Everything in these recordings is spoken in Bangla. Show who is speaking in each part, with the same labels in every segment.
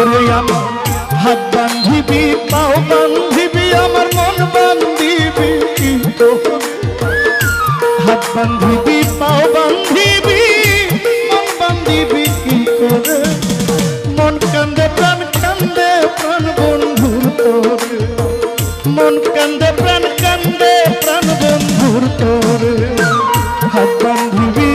Speaker 1: ওরে আমার হাত বান্ধিবি, পাও বান্ধিবি, আমার মন বান্ধিবি কি তোরে হাত বান্ধিবি, পাও বান্ধিবি, মন বান্ধিবি কি করে মন কান্দে, প্রাণ কান্দে, প্রাণ বন্ধুর তোরে। মন কান্দে, প্রাণ কান্দে, প্রাণ বন্ধুর তোরে। হাত বান্ধিবি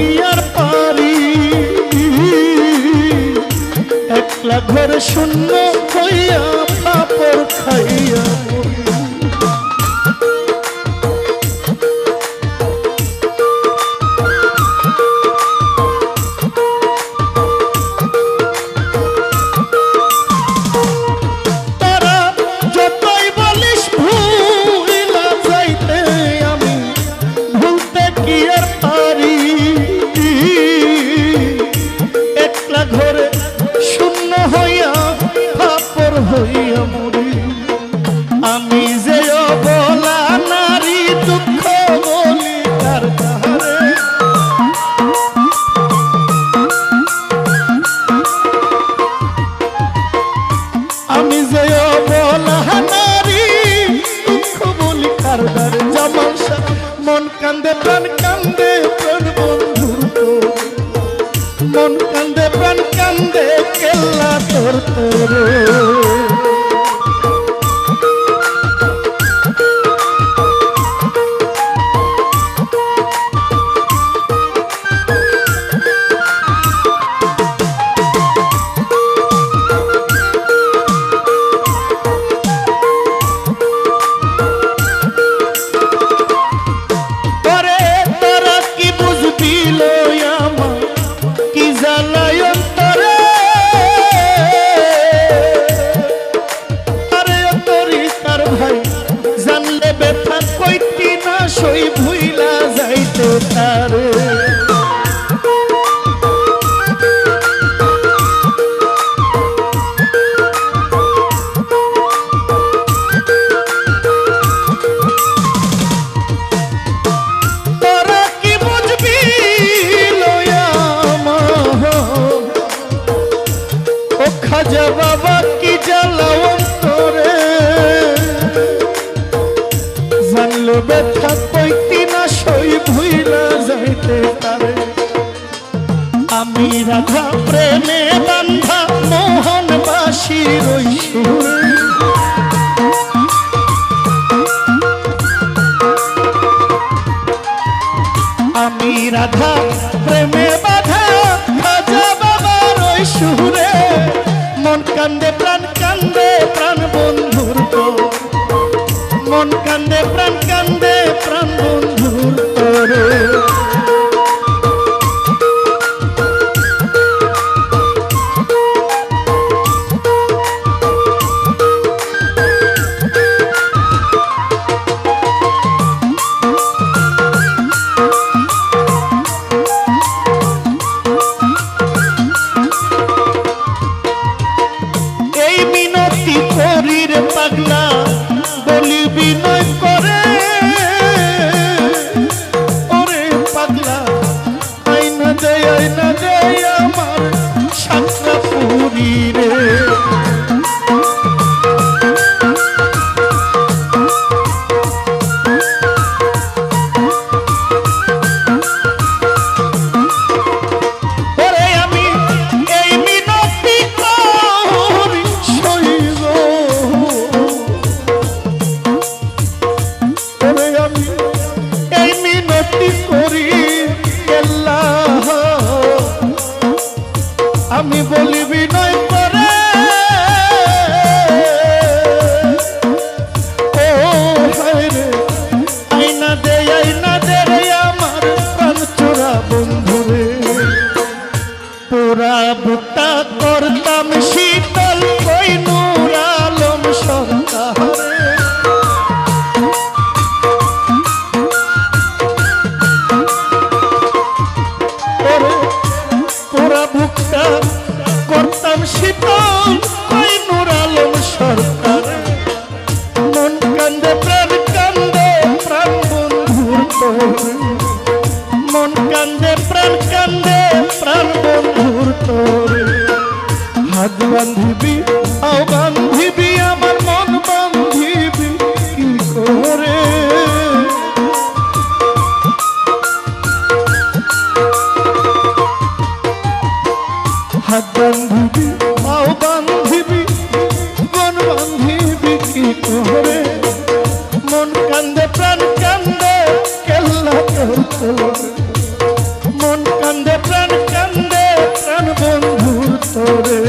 Speaker 1: কি আর পারি। একলা ঘরে শূন্য হইয়া পাপড় খাইয়া শাহ মন কান্দে প্রাণ কান্দে প্রাণ বন্ধু মন কান্দে প্রাণ কান্দে কেল্লা তোর তোরে। সই যাইতে তারে আমি রাধা প্রেমে বান্ধা মোহন বাসি রই আমি রাধা প্রেমে বাধা খাজা বাবার ওই সুরে। মন কান্দে, প্রাণ কান্দে, প্রাণ বন্ধুর মন কান্দে, প্রাণ কান্দে, প্রাণ বন্ধুর তোরে হাত বান্ধিবি, আও বান্ধিবি, আমার মন বান্ধিবি, কি করে? হাত বান্ধিবি, আও বান্ধিবি, মন বান্ধিবি, কি করে? মন কান্দে, প্রাণ কান্দে, কেল্লা তোর মন কান্দে, প্রাণ কান্দে, প্রাণ বন্ধুর তোরে।